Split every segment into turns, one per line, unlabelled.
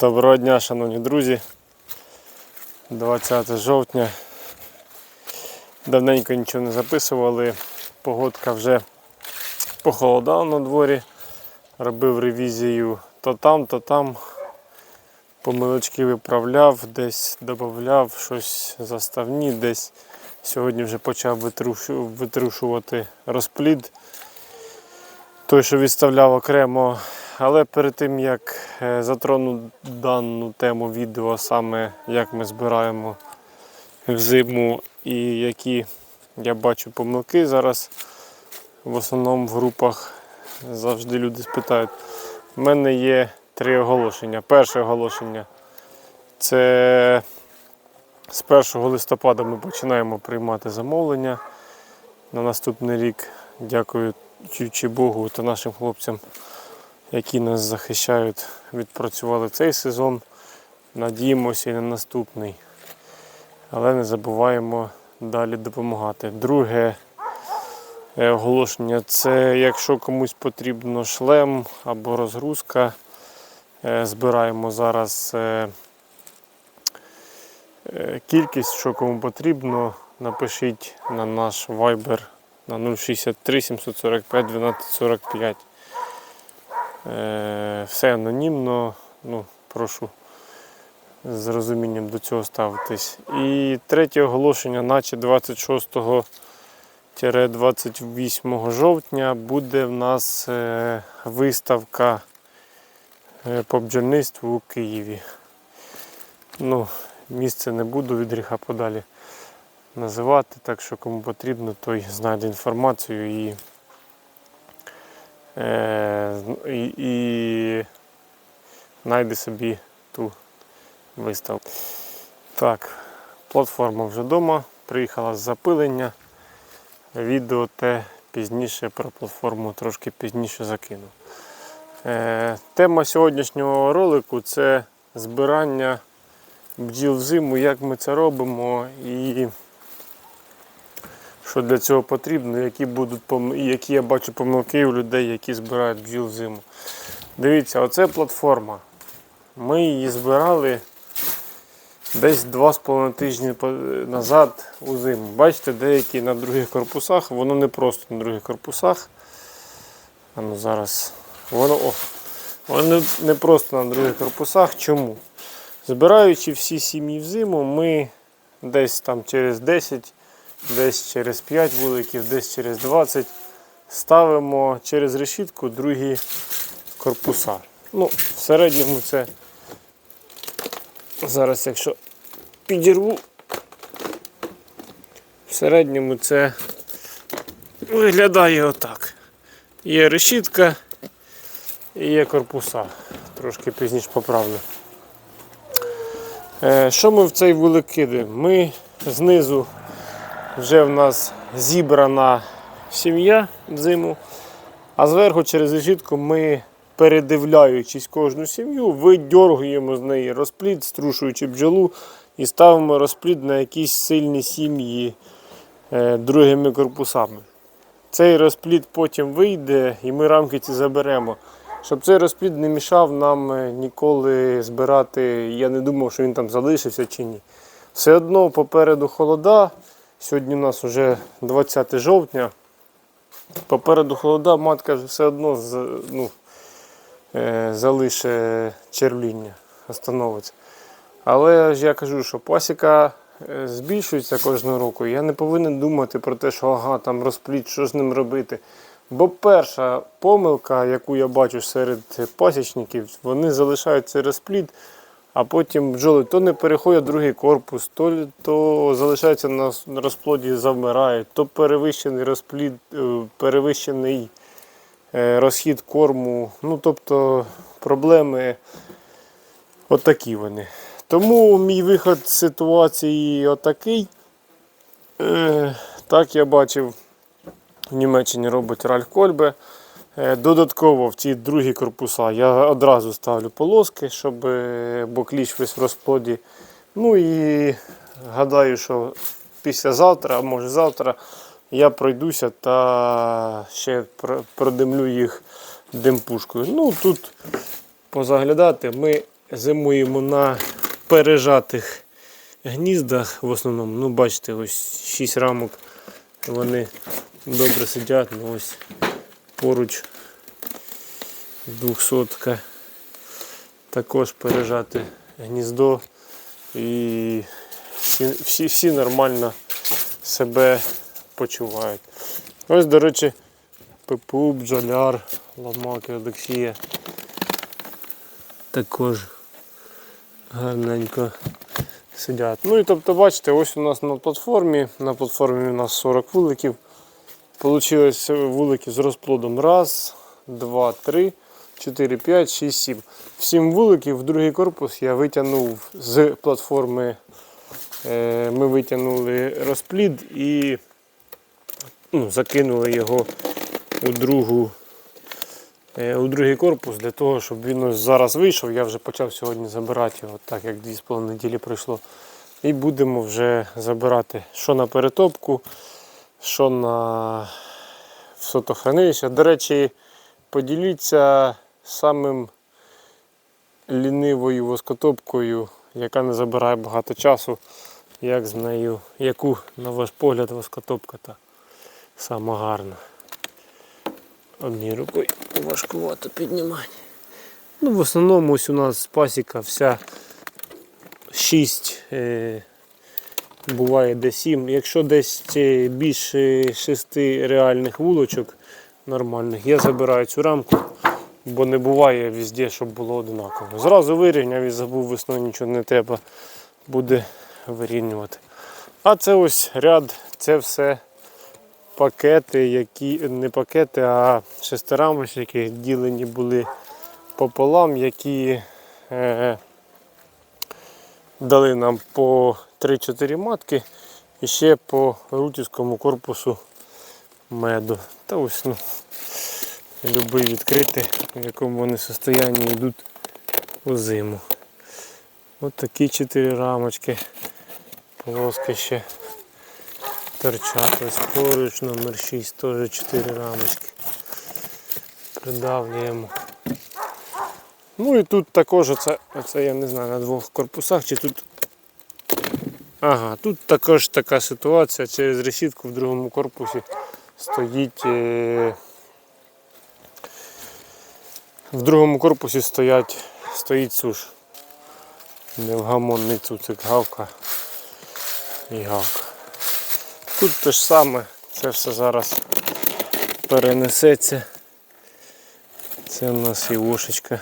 Доброго дня, шановні друзі. 20 жовтня. Давненько нічого не записували. Погодка вже похолодала на дворі. Робив ревізію то там, то там. Помилочки виправляв, десь додавав щось заставні, десь сьогодні вже почав витрушувати розплід. Той, що відставляв окремо. Але перед тим як е, затрону дану тему відео, саме як ми збираємо взиму і які я бачу помилки зараз в основному в групах завжди люди спитають. У мене є три оголошення. Перше оголошення це з 1 листопада ми починаємо приймати замовлення на наступний рік. Дякуючи Богу та нашим хлопцям які нас захищають, відпрацювали цей сезон. Надіємося і на наступний. Але не забуваємо далі допомагати. Друге е, оголошення це якщо комусь потрібно шлем або розгрузка. е, Збираємо зараз е, кількість, що кому потрібно. Напишіть на наш Viber на 063 745 1245. Е, Все анонімно, ну, прошу з розумінням до цього ставитись. І третє оголошення, наче 26-28 жовтня буде в нас е, виставка е, по бджільництву у Києві. Ну, місце не буду від гріха подалі називати, так що кому потрібно, той знайде інформацію і і, і знайде собі ту виставку. Так, платформа вже вдома, приїхала з запилення. Відео те пізніше про платформу трошки пізніше закину. Е, тема сьогоднішнього ролику це збирання бджіл взиму, як ми це робимо і що для цього потрібно, які будуть які я бачу помилки у людей, які збирають бджіл взиму. Дивіться, оце платформа. Ми її збирали десь 2,5 тижні назад у зиму. Бачите, деякі на других корпусах, воно не просто на других корпусах. А ну зараз. Воно, о, воно не- просто на других корпусах. Чому? Збираючи всі сім'ї взиму, ми десь там через 10 десь через 5 вуликів, десь через 20 ставимо через решітку другі корпуса. Ну, в середньому це зараз, якщо підірву, в середньому це виглядає отак. Є решітка і є корпуса. Трошки пізніше поправлю. Е, Що ми в цей вулик кидаємо? Ми знизу вже в нас зібрана сім'я зиму, а зверху через решітку ми, передивляючись кожну сім'ю, видьоргуємо з неї розплід, струшуючи бджолу, і ставимо розплід на якісь сильні сім'ї е, другими корпусами. Цей розплід потім вийде і ми рамки ці заберемо. Щоб цей розплід не мішав нам е, ніколи збирати, я не думав, що він там залишився чи ні. Все одно попереду холода. Сьогодні у нас вже 20 жовтня. Попереду холода, матка ж все одно ну, е, залише червління, остановиться. Але ж я кажу, що пасіка е, збільшується кожного року. Я не повинен думати про те, що ага, там розпліт, що з ним робити. Бо перша помилка, яку я бачу серед пасічників, вони залишають цей розплід, а потім бджоли то не переходять в другий корпус, то, то залишаються на розплоді, завмирають, то перевищений розплід, е, перевищений е, розхід корму. Ну, тобто проблеми отакі вони. Тому мій виход з ситуації отакий. Е, Так я бачив, в Німеччині робить Ральф Кольбе. Е, Додатково в ці другі корпуса я одразу ставлю полоски, щоб е, бо кліч весь в розплоді. Ну і гадаю, що післязавтра, а може завтра, я пройдуся та ще про- продимлю їх димпушкою. Ну тут позаглядати ми зимуємо на пережатих гніздах в основному. Ну, бачите, ось 6 рамок. Вони добре сидять. Ну, ось поруч 200 також пережати гніздо. І всі, всі, всі нормально себе почувають. Ось, до речі, ППУ, бджоляр, ламаки, Олексія. Також гарненько сидять. Ну і тобто, бачите, ось у нас на платформі. На платформі у нас 40 вуликів. Получилось вулики з розплодом. Раз, два, три, чотири, п'ять, шість, сім. Сім вуликів в другий корпус я витягнув з платформи. Е, Ми витягнули розплід і ну, закинули його у другу. е, У другий корпус для того, щоб він зараз вийшов. Я вже почав сьогодні забирати його, так як 2,5 неділі пройшло. І будемо вже забирати що на перетопку, що на сотохранилище. До речі, поділіться самим лінивою воскотопкою, яка не забирає багато часу, як з нею, яку, на ваш погляд, воскотопка та сама гарна. Однією рукою важкувато піднімати. Ну, в основному ось у нас пасіка вся 6, е, буває де 7. Якщо десь більше 6 реальних вулочок нормальних, я забираю цю рамку, бо не буває везде, щоб було однаково. Зразу вирівняв і забув весною нічого не треба буде вирівнювати. А це ось ряд, це все пакети, які не пакети, а шестирамочники ділені були пополам, які е, дали нам по 3-4 матки і ще по рутівському корпусу меду. Та ось ну, любий відкрити, в якому вони состоянні йдуть у зиму. Ось такі 4 рамочки, полоски ще торчать. Ось поруч номер 6, теж 4 рамочки. Придавлюємо. Ну і тут також оце, оце я не знаю на двох корпусах, чи тут. Ага, тут також така ситуація через решітку в другому корпусі стоїть. Е... В другому корпусі стоять, стоїть суш. Невгамонний цуцик гавка і гавка. Тут те ж саме, це все зараз перенесеться. Це у нас і вошечка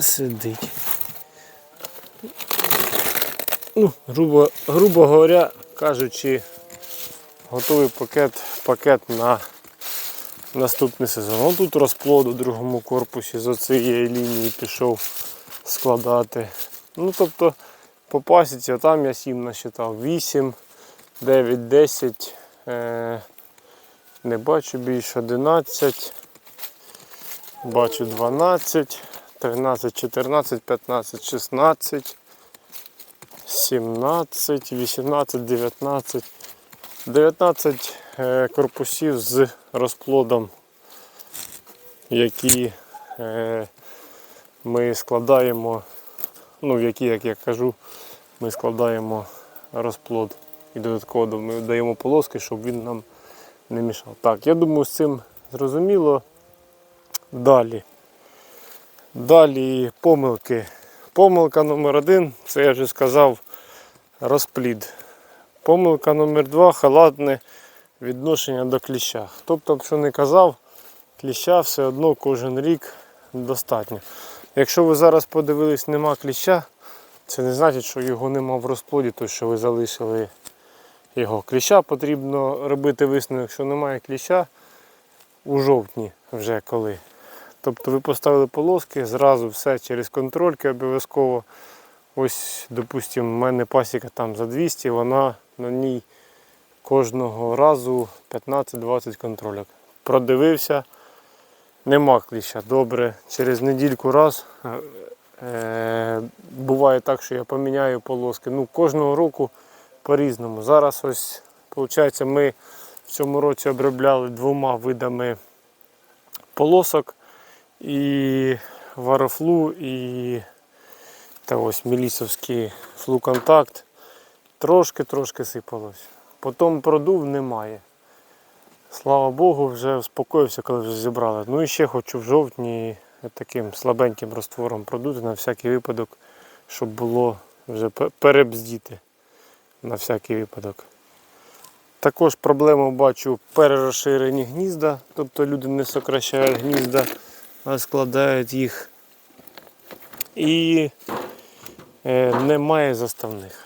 сидить. Ну, грубо, грубо говоря, кажучи, готовий пакет, пакет на наступний сезон. Ну, тут розплод у другому корпусі з оцієї лінії пішов складати. Ну, тобто, по пасіці, там я 7 насчитав, 8, 9, 10, е, не бачу більше 11, бачу 12, 13, 14, 15, 16, 17, 18, 19, 19 е, корпусів з розплодом, які е, ми складаємо, ну в які, як я кажу, ми складаємо розплод і додатково ми даємо полоски, щоб він нам не мішав. Так, я думаю, з цим зрозуміло. Далі. Далі помилки. Помилка номер один, це я вже сказав, розплід. Помилка номер два халатне відношення до кліща. Тобто, що не казав, кліща все одно кожен рік достатньо. Якщо ви зараз подивились, нема кліща, це не значить, що його нема в розплоді, то що ви залишили його. Кліща потрібно робити висновок, якщо немає кліща у жовтні вже коли. Тобто ви поставили полоски, зразу все через контрольки обов'язково. Ось, допустимо, в мене пасіка там за 200, вона на ній кожного разу 15-20 контрольок. Продивився, нема кліща. Добре, через недільку раз. Е, буває так, що я поміняю полоски. Ну, Кожного року по-різному. Зараз ось, виходить, ми в цьому році обробляли двома видами полосок. І варофлу, і та ось мілісовський флуконтакт. Трошки-трошки сипалось. Потім продув немає. Слава Богу, вже успокоївся, коли вже зібрали. Ну і ще хочу в жовтні таким слабеньким роствором продути на всякий випадок, щоб було вже перебздіти на всякий випадок. Також проблему бачу перерозширені гнізда, тобто люди не сокращають гнізда, складають їх. І е, немає заставних.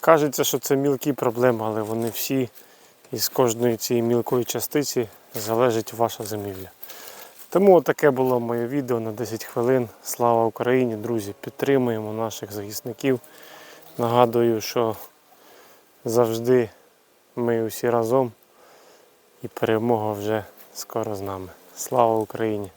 Кажеться, що це мілкі проблеми, але вони всі із кожної цієї мілкої частиці залежить ваша зимівля. Тому таке було моє відео на 10 хвилин. Слава Україні, друзі! Підтримуємо наших захисників. Нагадую, що завжди ми усі разом і перемога вже скоро з нами. Слава Україні!